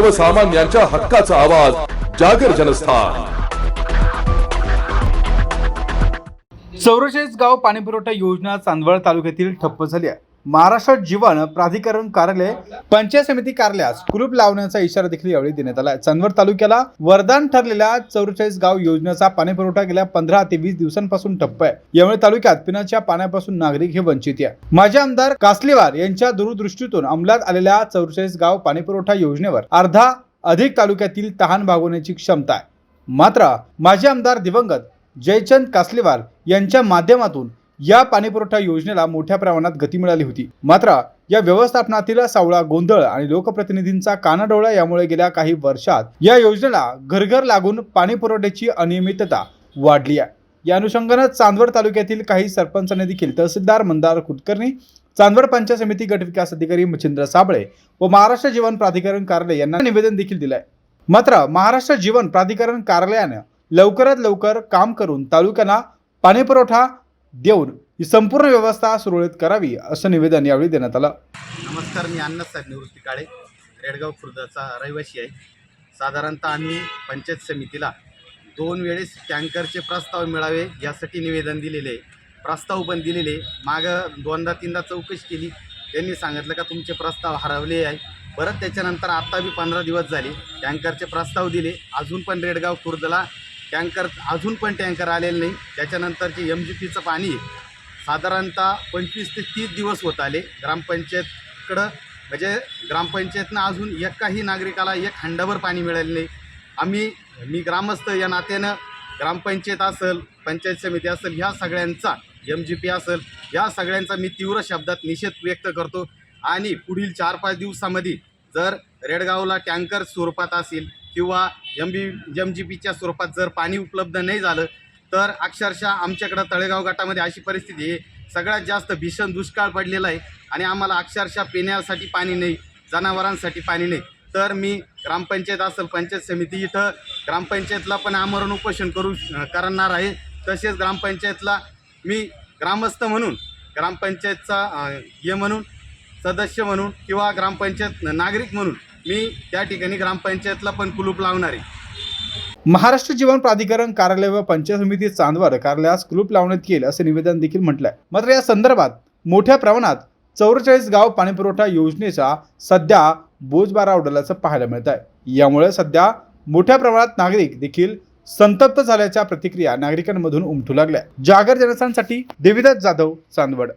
सर्वसामान्यांच्या हक्काचा आवाज जागर जनस्थान. चौरशेस गाव पाणीपुरवठा योजना चांदवड तालुक्यातील ठप्प झाली आहे. महाराष्ट्र जीवन प्राधिकरण कार्यालय पंचायत समिती कार्यालयास कुलूप लावण्याचा इशारा देखील यावेळी देण्यात आला आहे. चांदवड तालुक्याला वरदान ठरलेल्या चौवेचाळीस गाव योजनेचा पाणीपुरवठा गेल्या पंधरा ते वीस दिवसांपासून ठप्प आहे. यामुळे तालुक्यात पिण्याच्या पाण्यापासून नागरिक हे वंचित आहे. माजी आमदार कासलेवार यांच्या दूरदृष्टीतून अंमलात आलेल्या चौवेचाळीस गाव पाणीपुरवठा योजनेवर अर्धा अधिक तालुक्यातील तहान भागवण्याची क्षमता आहे. मात्र माजी आमदार दिवंगत जयचंद कासलेवार यांच्या माध्यमातून या पाणीपुरवठा योजनेला मोठ्या प्रमाणात गती मिळाली होती. मात्र या व्यवस्थापनातील सावळा गोंधळ आणि लोकप्रतिनिधींचा कानाडोळा यामुळे गेल्या काही वर्षात या योजनेला घरघर लागून पाणी पुरवठ्याची अनियमितता वाढली आहे. या अनुषंगानं चांदवड तालुक्यातील काही सरपंचांनी देखील तहसीलदार मंदार कुलकर्णी चांदवड पंचायत समिती गटविकास अधिकारी मच्छिंद्र साबळे व महाराष्ट्र जीवन प्राधिकरण कार्यालय यांना निवेदन देखील दिलंय. मात्र महाराष्ट्र जीवन प्राधिकरण कार्यालयानं लवकरात लवकर काम करून तालुक्यांना पाणीपुरवठा देऊन ही संपूर्ण व्यवस्था सुरळीत करावी असं निवेदन यावेळी देण्यात आलं. नमस्कार मी अण्णासाहेब निवृत्ती काळे रेडगाव खुर्दाचा रहिवासी आहे. साधारणतः आम्ही पंचायत समितीला दोन वेळेस टँकरचे प्रस्ताव मिळावे यासाठी निवेदन दिलेले आहे. प्रस्ताव पण दिलेले मागं दोनदा तीनदा चौकशी केली. त्यांनी सांगितलं का तुमचे प्रस्ताव हरवले आहे. परत त्याच्यानंतर आत्ता बी पंधरा दिवस झाले टँकरचे प्रस्ताव दिले. अजून पण रेडगाव खुर्दला टँकर अजून पण टँकर आलेलं नाही. त्याच्यानंतरचे एम जी पीचं पाणी साधारणतः पंचवीस ते तीस दिवस होत आले. ग्रामपंचायतकडं म्हणजे ग्रामपंचायतनं अजून एकाही नागरिकाला एक हंडाभर पाणी मिळालं नाही. आम्ही मी ग्रामस्थ या नात्यानं ग्रामपंचायत असेल पंचायत समिती असेल ह्या सगळ्यांचा एम जी पी असेल ह्या सगळ्यांचा मी तीव्र शब्दात निषेध व्यक्त करतो. आणि पुढील चार पाच दिवसामध्ये जर रेडगावला टँकर स्वरूपात असेल किंवा एम बी एम जी पीच्या स्वरूपात जर पाणी उपलब्ध नाही झालं तर अक्षरशः आमच्याकडं तळेगाव गटामध्ये अशी परिस्थिती आहे. सगळ्यात जास्त भीषण दुष्काळ पडलेला आहे आणि आम्हाला अक्षरशः पिण्यासाठी पाणी नाही जनावरांसाठी पाणी नाही. तर मी ग्रामपंचायत असेल पंचायत समिती इथं ग्रामपंचायतला पण आमरण उपोषण करू करणार आहे. तसेच ग्रामपंचायतला मी ग्रामस्थ म्हणून ग्रामपंचायतचा हे म्हणून सदस्य म्हणून किंवा ग्रामपंचायत नागरिक म्हणून मी त्या ठिकाणी ग्रामपंचायतला पण कुलूप लावणार आहे. महाराष्ट्र जीवन प्राधिकरण कार्यालय व पंचायत समिती चांदवड कार्यालयास कुलूप लावण्यात येईल असे निवेदन देखील म्हटलंय. मात्र या संदर्भात मोठ्या प्रमाणात चौवेचाळीस गाव पाणीपुरवठा योजनेचा सध्या बोजबारा उडाल्याचं पाहायला मिळत आहे यामुळे सध्या मोठ्या प्रमाणात नागरिक देखील संतप्त झाल्याच्या प्रतिक्रिया नागरिकांमधून उमटू लागल्या. जागर जनसांसाठी देविदास जाधव चांदवड.